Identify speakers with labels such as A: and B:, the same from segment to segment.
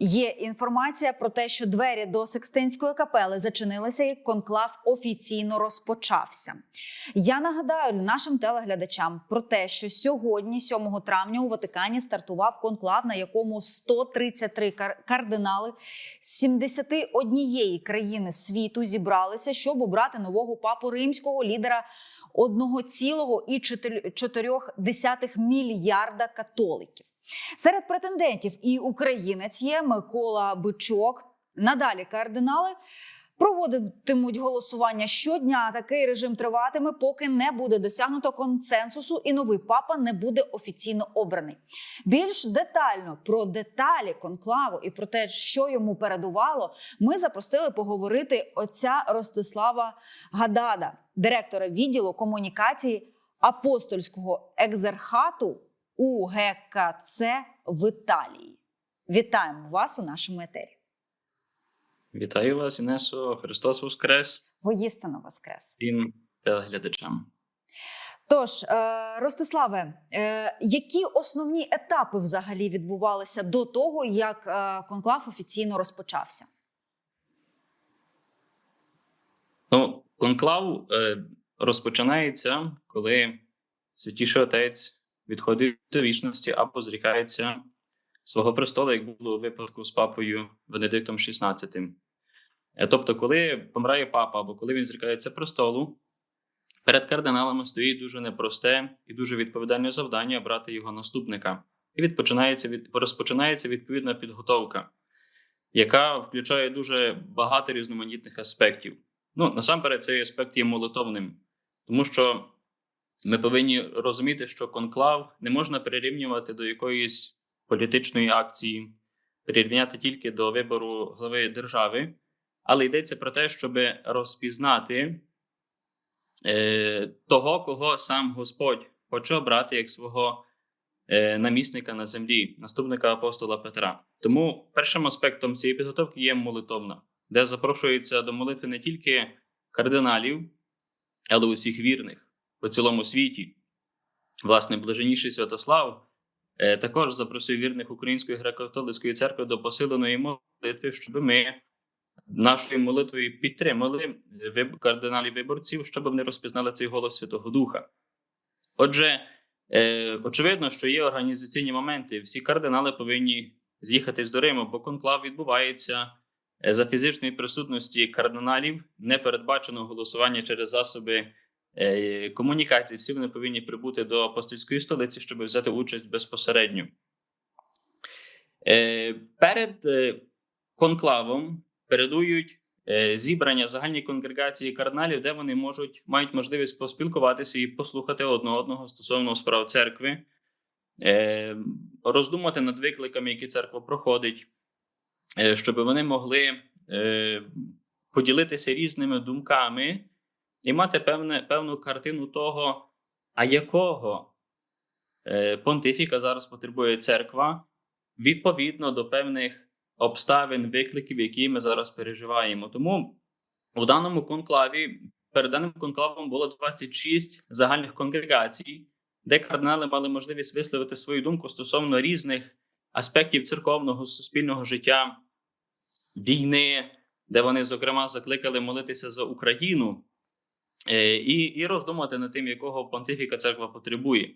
A: Є інформація про те, що двері до Секстинської капели зачинилися, і конклав офіційно розпочався. Я нагадаю нашим телеглядачам про те, що сьогодні, 7 травня, у Ватикані стартував конклав, на якому 133 кар- кардинали з 71 країни світу зібралися, щоб обрати нового папу римського лідера 1,4 мільярда католиків. Серед претендентів і українець є Микола Бичок. Надалі кардинали проводитимуть голосування щодня. Такий режим триватиме, поки не буде досягнуто консенсусу, і новий папа не буде офіційно обраний. Більш детально про деталі конклаву і про те, що йому передувало, ми запросили поговорити отця Ростислава Гадада, директора відділу комунікації апостольського екзархату у ГКЦ в Італії. Вітаємо вас у нашому етері.
B: Вітаю вас, Інесо, Христос Воскрес
A: Воїстину Воскрес.
B: всім телеглядачам.
A: Тож, е, Ростиславе, е, які основні етапи взагалі відбувалися до того, як е, конклав офіційно розпочався?
B: Ну, конклав розпочинається, коли святіший отець відходить до вічності або зрікається свого престолу, як було у випадку з папою Венедиктом XVI. Е, Тобто, коли помирає папа або коли він зрікається престолу, перед кардиналами стоїть дуже непросте і дуже відповідальне завдання обрати його наступника. І відпочинається від розпочинається відповідна підготовка, яка включає дуже багато різноманітних аспектів. Ну, насамперед, цей аспект є молитовним, тому що ми повинні розуміти, що конклав не можна перерівнювати до якоїсь політичної акції, прирівняти тільки до вибору глави держави, але йдеться про те, щоб розпізнати е, того, кого сам Господь хоче обрати як свого е, намісника на землі, наступника апостола Петра. Тому першим аспектом цієї підготовки є молитовна, де запрошується до молитви не тільки кардиналів, але усіх вірних по цілому світі. Власне, блаженніший Святослав е, також запросив вірних Української греко-католицької церкви до посиленої молитви, щоб ми нашою молитвою підтримали кардиналів виборців, щоб вони розпізнали цей голос Святого Духа. Отже, е, очевидно, що є організаційні моменти. Всі кардинали повинні з'їхати до Риму, бо конклав відбувається е, за фізичної присутності кардиналів, не передбачено голосування через засоби е, комунікації. Всі вони повинні прибути до апостольської столиці, щоб взяти участь безпосередньо. Е, Перед е, конклавом передують зібрання загальної конгрегації кардиналів, де вони можуть мають можливість поспілкуватися і послухати одне одного стосовно справ церкви, роздумати над викликами, які церква проходить, щоб вони могли поділитися різними думками і мати певне, певну картину того, а якого е, понтифіка зараз потребує церква відповідно до певних обставин, викликів, які ми зараз переживаємо. Тому у даному конклаві, перед даним конклавом було 26 загальних конгрегацій, де кардинали мали можливість висловити свою думку стосовно різних аспектів церковного суспільного життя, війни, де вони, зокрема, закликали молитися за Україну і, і роздумати над тим, якого понтифіка церква потребує.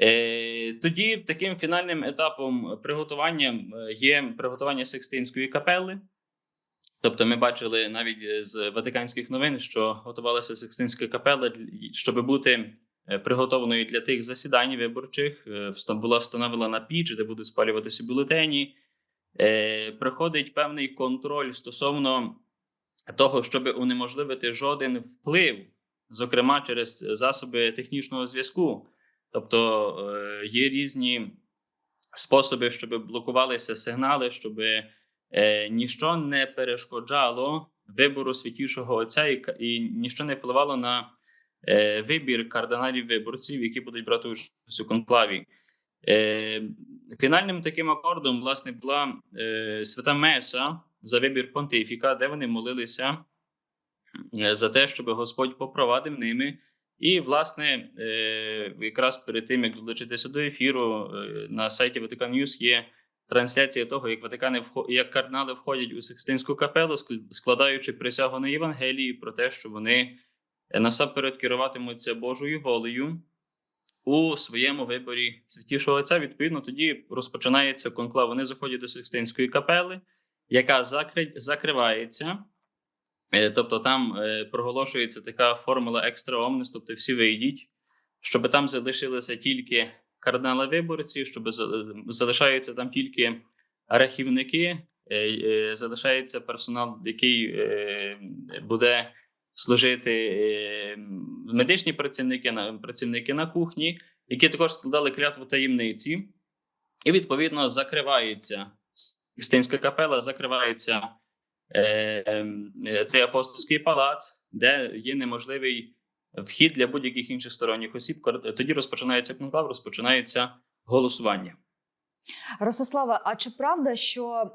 B: Е, Тоді таким фінальним етапом приготування е, є приготування Секстинської капели. Тобто, ми бачили навіть з Ватиканських новин, що готувалася Секстинська капела, щоб бути е, приготованою для тих засідань виборчих. Е, Була встановлена піч, де будуть спалюватися бюлетені. Е, Приходить певний контроль стосовно того, щоб унеможливити жоден вплив, зокрема через засоби технічного зв'язку. Тобто е, є різні способи, щоб блокувалися сигнали, щоб е, ніщо не перешкоджало вибору святішого отця і, і ніщо не впливало на е, вибір кардиналів виборців, які будуть брати участь у конклаві. Фінальним таким акордом, власне, була свята Меса за вибір понтифіка, де вони молилися е, за те, щоб Господь попровадив ними. І, власне, е, якраз перед тим, як долучитися до ефіру, е, на сайті Vatican News є трансляція того, як Ватикани як кардинали входять у Сикстинську капелу, складаючи присягу на Євангелії про те, що вони насамперед керуватимуться Божою волею у своєму виборі святішого отця. Відповідно, тоді розпочинається конклав. Вони заходять до Сикстинської капели, яка закри- закривається. Е, Тобто там е, проголошується така формула екстра омнес, тобто всі вийдіть, щоб там залишилися тільки кардинали виборці, щоб залишаються там тільки рахівники, е, залишається персонал, який буде служити медичні працівники, працівники на кухні, які також складали клятву таємниці, і відповідно закривається Сикстинська капела, закривається е, е, цей апостольський палац, де є неможливий вхід для будь-яких інших сторонніх осіб. Тоді розпочинається конклав, розпочинається голосування.
A: Ростислава, а чи правда, що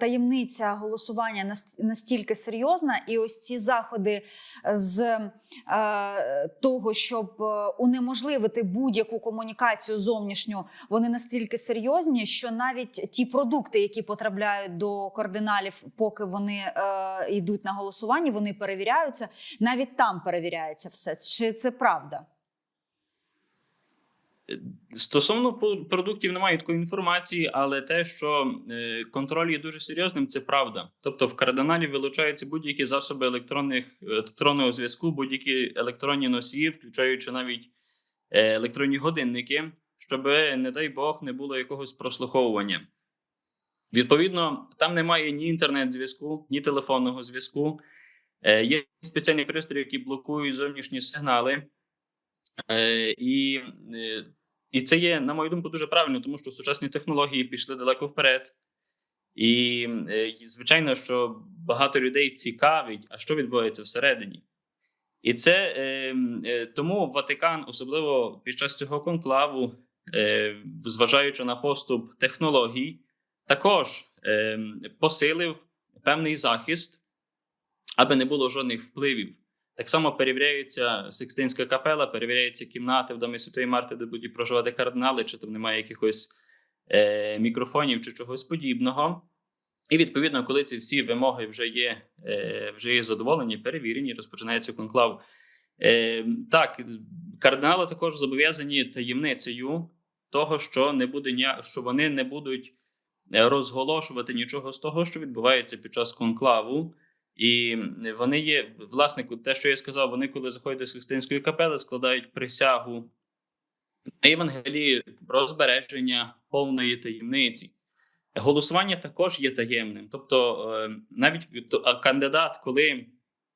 A: таємниця голосування нас- настільки серйозна, і ось ці заходи з е, того, щоб е, унеможливити будь-яку комунікацію зовнішню, вони настільки серйозні, що навіть ті продукти, які потрапляють до кардиналів, поки вони е, йдуть на голосування, вони перевіряються. Навіть там перевіряється все. Чи це правда?
B: Стосовно продуктів немає такої інформації, але те, що е, контроль є дуже серйозним, це правда. Тобто в кардиналі вилучаються будь-які засоби електронних електронного зв'язку, будь-які електронні носії, включаючи навіть е, електронні годинники, щоб, не дай Бог, не було якогось прослуховування. Відповідно, там немає ні інтернет-зв'язку, ні телефонного зв'язку. Е, Є спеціальні пристрої, які блокують зовнішні сигнали. Е, І, е, і це є, на мою думку, дуже правильно, тому що сучасні технології пішли далеко вперед. І, е, звичайно, що багато людей цікавить, а що відбувається всередині. І це е, е, тому Ватикан, особливо під час цього конклаву, е, зважаючи на поступ технологій, також е, посилив певний захист, аби не було жодних впливів. Так само перевіряється Сикстинська капела, перевіряються кімнати в домі Святої Марти, де будуть проживати кардинали, чи там немає якихось е, мікрофонів чи чогось подібного. І відповідно, коли ці всі вимоги вже є, е, вже є задоволені, перевірені, розпочинається конклав. Е, так, кардинали також зобов'язані таємницею того, що не буде ня... що вони не будуть е, розголошувати нічого з того, що відбувається під час конклаву. І вони є, власне, те, що я сказав, вони, коли заходять до Сикстинської капели, складають присягу на Євангелії про збереження повної таємниці. Голосування також є таємним. Тобто, е, навіть кандидат, коли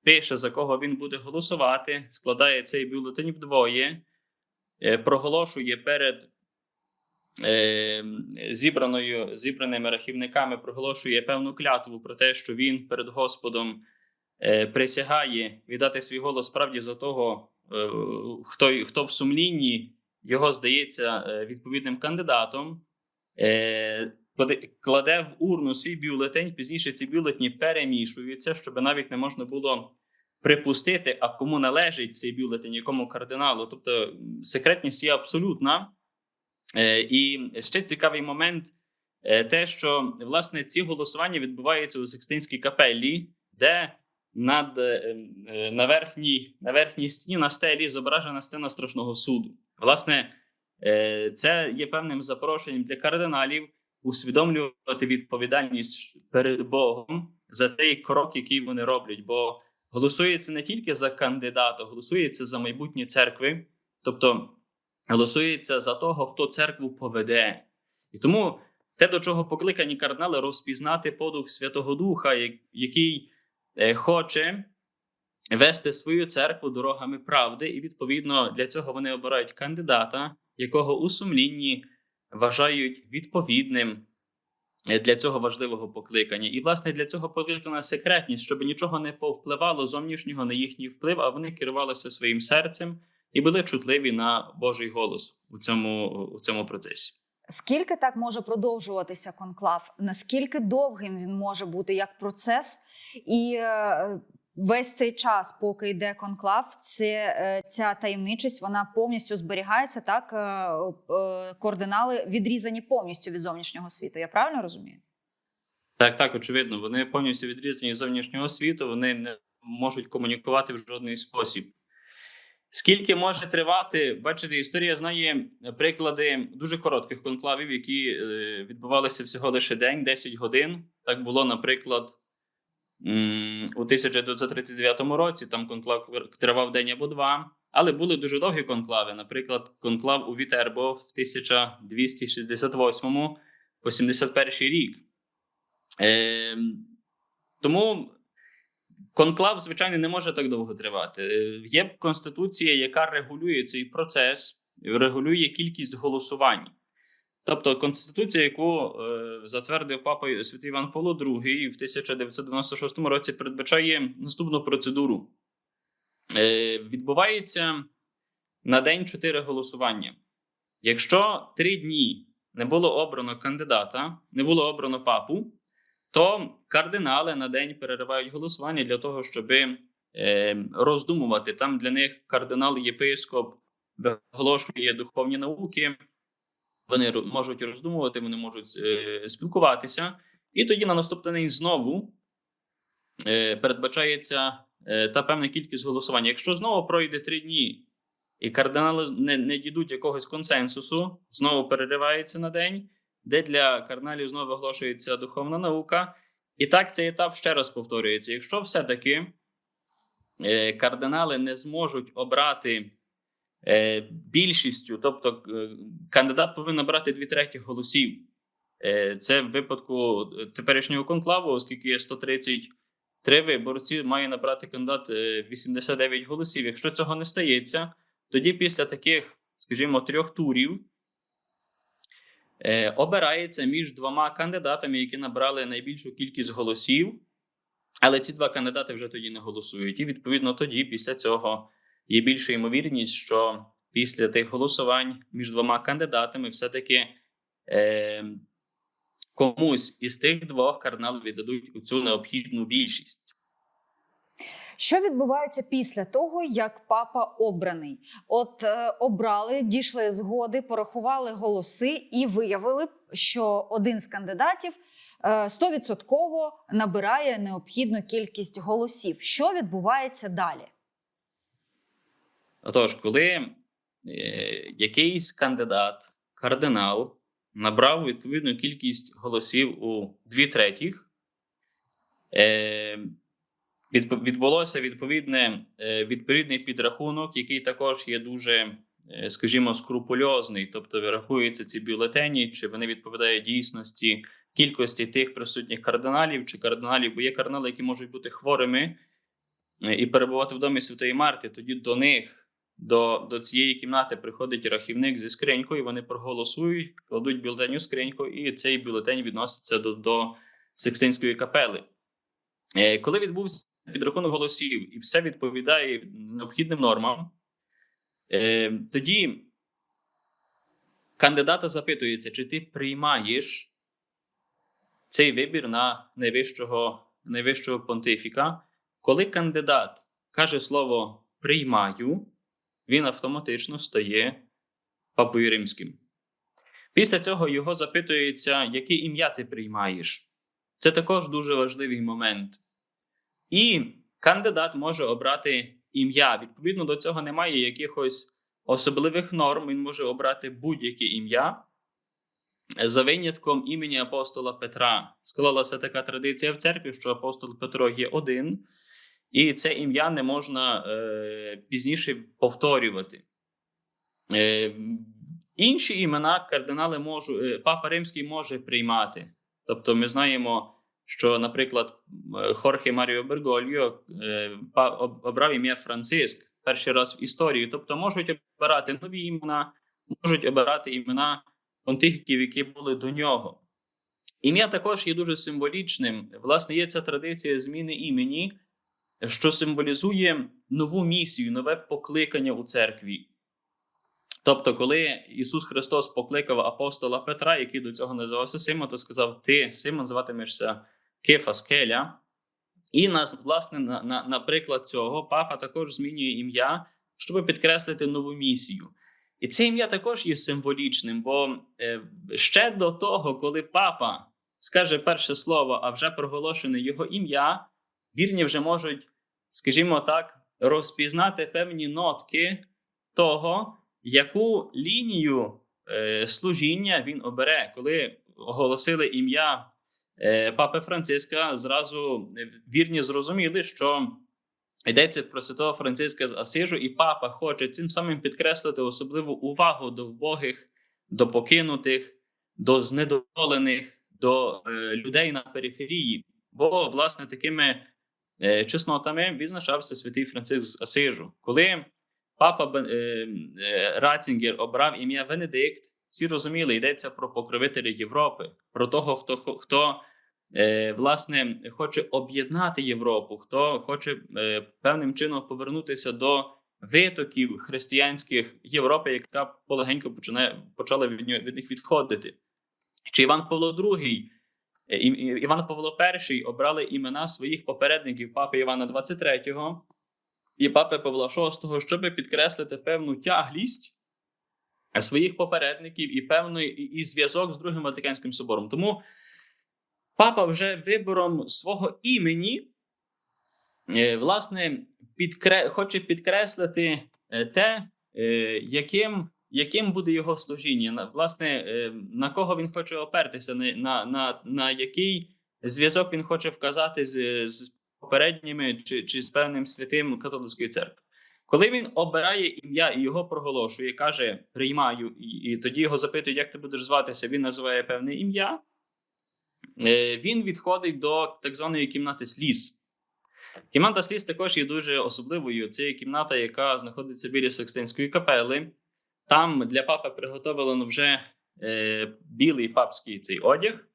B: пише, за кого він буде голосувати, складає цей бюлетень вдвоє, е, проголошує перед зібраною, зібраними рахівниками, проголошує певну клятву про те, що він перед Господом е, присягає віддати свій голос справді за того, е, хто, хто в сумлінні його здається е, відповідним кандидатом. Е, кладе в урну свій бюлетень. Пізніше ці бюлетні перемішуються, щоб навіть не можна було припустити, а кому належить цей бюлетень, якому кардиналу. Тобто секретність є абсолютна. Е, І ще цікавий момент е, те, що власне ці голосування відбуваються у Сикстинській капелі, де над е, на верхній, на верхній стіні на стелі зображена сцена страшного суду. Власне, це є певним запрошенням для кардиналів усвідомлювати відповідальність перед Богом за той крок, який вони роблять. Бо голосується не тільки за кандидата, голосується за майбутнє церкви, тобто голосується за того, хто церкву поведе. І тому те, до чого покликані кардинали, розпізнати подух Святого Духа, який е, хоче вести свою церкву дорогами правди, і відповідно для цього вони обирають кандидата, якого у сумлінні вважають відповідним е, для цього важливого покликання. І, власне, для цього покликана секретність, щоб нічого не повпливало зовнішнього на їхній вплив, а вони керувалися своїм серцем і були чутливі на Божий голос у цьому, у цьому процесі.
A: Скільки так може продовжуватися конклав? Наскільки довгим він може бути як процес? І е, весь цей час, поки йде конклав, це е, ця таємничість вона повністю зберігається. Так е, координали відрізані повністю від зовнішнього світу. Я правильно розумію?
B: Так, так, очевидно, вони повністю відрізані від зовнішнього світу, вони не можуть комунікувати в жодний спосіб. Скільки може тривати, бачите, історія знає приклади дуже коротких конклавів, які е, відбувалися всього лише день, 10 годин. Так було, наприклад, у 1939 році там конклав тривав день або два. Але були дуже довгі конклави. Наприклад, конклав у Вітербо в 1268 по 71 рік. Е, тому конклав, звичайно, не може так довго тривати. Е, Є конституція, яка регулює цей процес, регулює кількість голосувань. Тобто конституція, яку е, затвердив папа Святий Іван Павло II в 1996 році, передбачає наступну процедуру. Е, відбувається на день чотири голосування. Якщо три дні не було обрано кандидата, не було обрано папу, то кардинали на день переривають голосування для того, щоб е, роздумувати. Там для них кардинал, єпископ виголошує духовні науки, вони можуть роздумувати, вони можуть е, спілкуватися. І тоді на наступний день знову е, передбачається та певна кількість голосування. Якщо знову пройде три дні, і кардинали не, не дійдуть якогось консенсусу, знову переривається на день, де для кардиналів знову оголошується духовна наука. І так цей етап ще раз повторюється. Якщо все-таки е, кардинали не зможуть обрати е, більшістю, тобто е, кандидат повинен брати дві треті голосів. Це в випадку теперішнього конклаву, оскільки є 133 виборці, має набрати кандидат е, 89 голосів. Якщо цього не стається, тоді після таких, скажімо, трьох турів обирається між двома кандидатами, які набрали найбільшу кількість голосів. Але ці два кандидати вже тоді не голосують. І відповідно тоді, після цього, є більша ймовірність, що після тих голосувань між двома кандидатами все-таки е, комусь із тих двох кардиналів віддадуть у цю необхідну більшість.
A: Що відбувається після того, як папа обраний? От е, обрали, дійшли згоди, порахували голоси і виявили, що один з кандидатів е, стовідсотково набирає необхідну кількість голосів. Що відбувається далі?
B: Отож, коли е, якийсь кандидат, кардинал, набрав відповідну кількість голосів у дві третіх, е, відбулося відповідне, е, відповідний підрахунок, який також є дуже, е, скажімо, скрупульозний, тобто вирахуються ці бюлетені, чи вони відповідають дійсності кількості тих присутніх кардиналів, чи кардиналів, бо є кардинали, які можуть бути хворими е, і перебувати в домі Святої Марти, тоді до них. До, до цієї кімнати приходить рахівник зі скринькою, вони проголосують, кладуть бюлетень у скриньку, і цей бюлетень відноситься до, до Секстинської капели. Е, коли відбувся підрахунок голосів і все відповідає необхідним нормам, е, тоді кандидата запитується, чи ти приймаєш цей вибір на найвищого, найвищого понтифіка. Коли кандидат каже слово приймаю, він автоматично стає папою римським. Після цього його запитується, яке ім'я ти приймаєш. Це також дуже важливий момент. І кандидат може обрати ім'я. Відповідно до цього немає якихось особливих норм. Він може обрати будь-яке ім'я. За винятком імені апостола Петра склалася така традиція в церкві, що апостол Петро є один, і це ім'я не можна е, пізніше повторювати. Е, інші імена кардинали можуть, е, папа Римський може приймати. Тобто, ми знаємо, що, наприклад, е, Хорхе Маріо Бергольо е, обрав ім'я Франциск перший раз в історії. Тобто, можуть обирати нові імена, можуть обирати імена понтифіків, які були до нього. Ім'я також є дуже символічним. Власне, є ця традиція зміни імені, що символізує нову місію, нове покликання у церкві. Тобто, коли Ісус Христос покликав апостола Петра, який до цього називався Симон, то сказав: Ти, Симон, зватимешся Кефа Скеля, І нас, власне, на, на, наприклад цього папа також змінює ім'я, щоб підкреслити нову місію. І це ім'я також є символічним, бо е, ще до того, коли папа скаже перше слово, а вже проголошене його ім'я, вірні вже можуть, скажімо так, розпізнати певні нотки того, яку лінію е, служіння він обере, коли оголосили ім'я е, папи Франциска, зразу вірні зрозуміли, що йдеться про святого Франциска з Асижу, і папа хоче цим самим підкреслити особливу увагу до вбогих, до покинутих, до знедолених, до е, людей на периферії. Бо, власне, такими чеснотами відзначався святий Франциск з Асижу. Коли папа е, е, Ратцінгер обрав ім'я Венедикт, всі розуміли, йдеться про покровителя Європи, про того, хто, хто е, власне хоче об'єднати Європу, хто хоче е, певним чином повернутися до витоків християнських Європи, яка полегенько починає почала від, нього, від них відходити. Чи Іван Павло II, е, Іван Павло І обрали імена своїх попередників папи Івана XXIII і папи Павла VI, щоб підкреслити певну тяглість своїх попередників і певний і, зв'язок з Другим Ватиканським собором. Тому папа вже вибором свого імені, е, власне, підкре... хоче підкреслити е, те, е, яким, яким буде його служіння, власне, е, на кого він хоче опертися, на, на, на, на який зв'язок він хоче вказати з, з попередніми чи, чи з певним святим католицької церкви. Коли він обирає ім'я і його проголошує, каже приймаю, і, і тоді його запитують, як ти будеш зватися, він називає певне ім'я. Е, Він відходить до так званої кімнати сліз. Кімната сліз також є дуже особливою. Це є кімната, яка знаходиться біля Секстинської капели. Там для папи приготовлено вже е, білий папський цей одяг,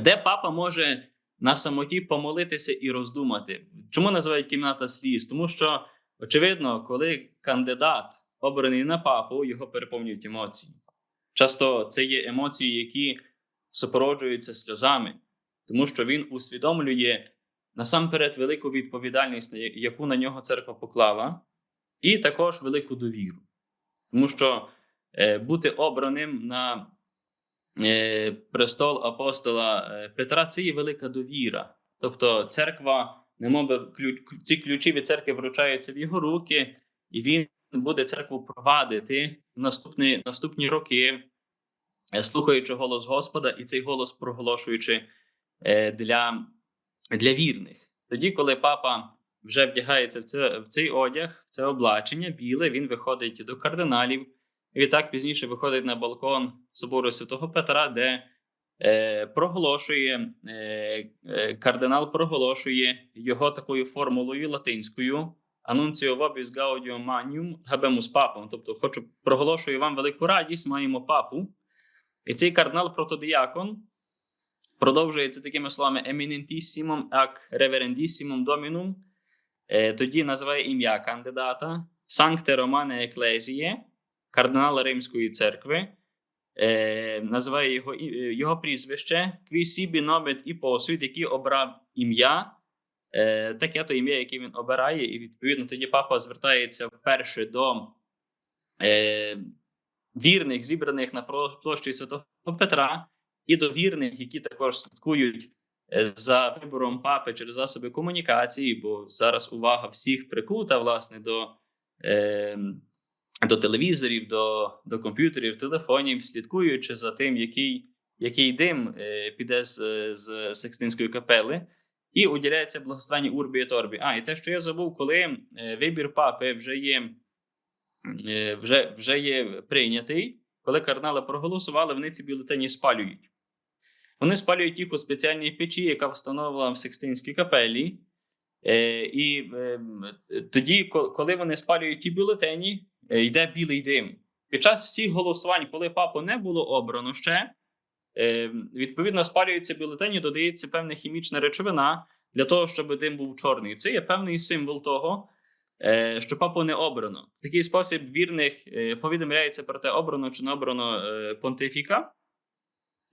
B: де папа може на самоті помолитися і роздумати. Чому називають кімната сліз? Тому що, очевидно, коли кандидат обраний на папу, його переповнюють емоції. Часто це є емоції, які супроводжуються сльозами, тому що він усвідомлює насамперед велику відповідальність, яку на нього церква поклала, і також велику довіру. Тому що е, бути обраним на престол апостола е, Петра це є велика довіра. Тобто церква, ключ, ці ключі від церкви вручаються в його руки, і він буде церкву провадити наступні, наступні роки, е, слухаючи голос Господа, і цей голос проголошуючи е, для, для вірних. Тоді, коли папа вже вдягається в, це, в цей одяг, в це облачення біле, він виходить до кардиналів. Відтак пізніше виходить на балкон собору Святого Петра, де е, проголошує е, е, кардинал проголошує його такою формулою латинською Annuncio vobis gaudium manium habemus papam. Тобто, хочу проголошую вам велику радість, маємо папу. І цей кардинал протодіакон продовжується такими словами eminentissimum ac reverendissimum dominum. Е, тоді називає ім'я кандидата Sancte Romane Ecclesiae, кардинала Римської церкви, е, називає його, е, його прізвище sibi nobet і посуд, який обрав ім'я, е, таке то ім'я, яке він обирає, і відповідно тоді папа звертається вперше до е, вірних, зібраних на площі Святого Петра, і до вірних, які також слідкують е, за вибором папи через засоби комунікації, бо зараз увага всіх прикута власне до. Е, до телевізорів, до, до комп'ютерів, телефонів, слідкуючи за тим, який, який дим е, піде з, з Секстинської капели, і уділяється благословенні Урбі і Торбі. А, і те, що я забув, коли е, вибір папи вже є, е, вже, вже є прийнятий, коли кардинали проголосували, вони ці бюлетені спалюють. Вони спалюють їх у спеціальній печі, яка встановлена в Секстинській капелі. І тоді, коли вони спалюють ті бюлетені, йде білий дим. Під час всіх голосувань, коли папу не було обрано ще, е, відповідно спалюються бюлетені, додається певна хімічна речовина для того, щоб дим був чорний. Це є певний символ того, е, що папу не обрано. В такий спосіб вірних е, повідомляється про те, обрано чи не обрано е, понтифіка.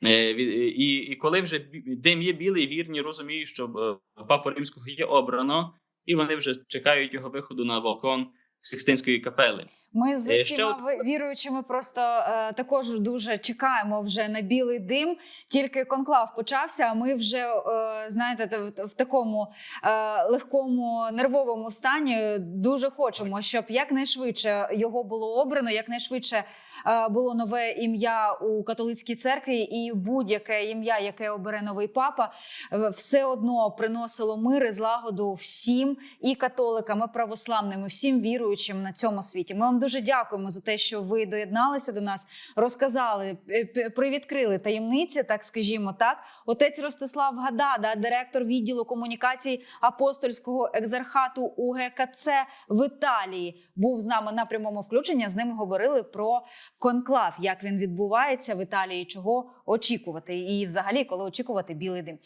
B: Е, І, і коли вже дим є білий, вірні розуміють, що е, папу римського є обрано, і вони вже чекають його виходу на балкон Сикстинської капели.
A: Ми з
B: Е,
A: усіма віруючими просто е, також дуже чекаємо вже на білий дим. Тільки конклав почався. А ми вже е, знаєте, в, в такому е, легкому нервовому стані дуже хочемо, щоб якнайшвидше його було обрано, якнайшвидше е, було нове ім'я у католицькій церкві, і будь-яке ім'я, яке обере новий папа, е, все одно приносило мир і злагоду всім і католикам, і православним, і всім віруючим на цьому світі. Ми вам дуже дякуємо за те, що ви доєдналися до нас, розказали, е, привідкрили таємниці, так скажімо, так. Отець Ростислав Гадада, директор відділу комунікацій апостольського екзархату УГКЦ в Італії, був з нами на прямому включенні. З ним говорили про конклав, як він відбувається в Італії, чого очікувати, і взагалі коли очікувати білий дим.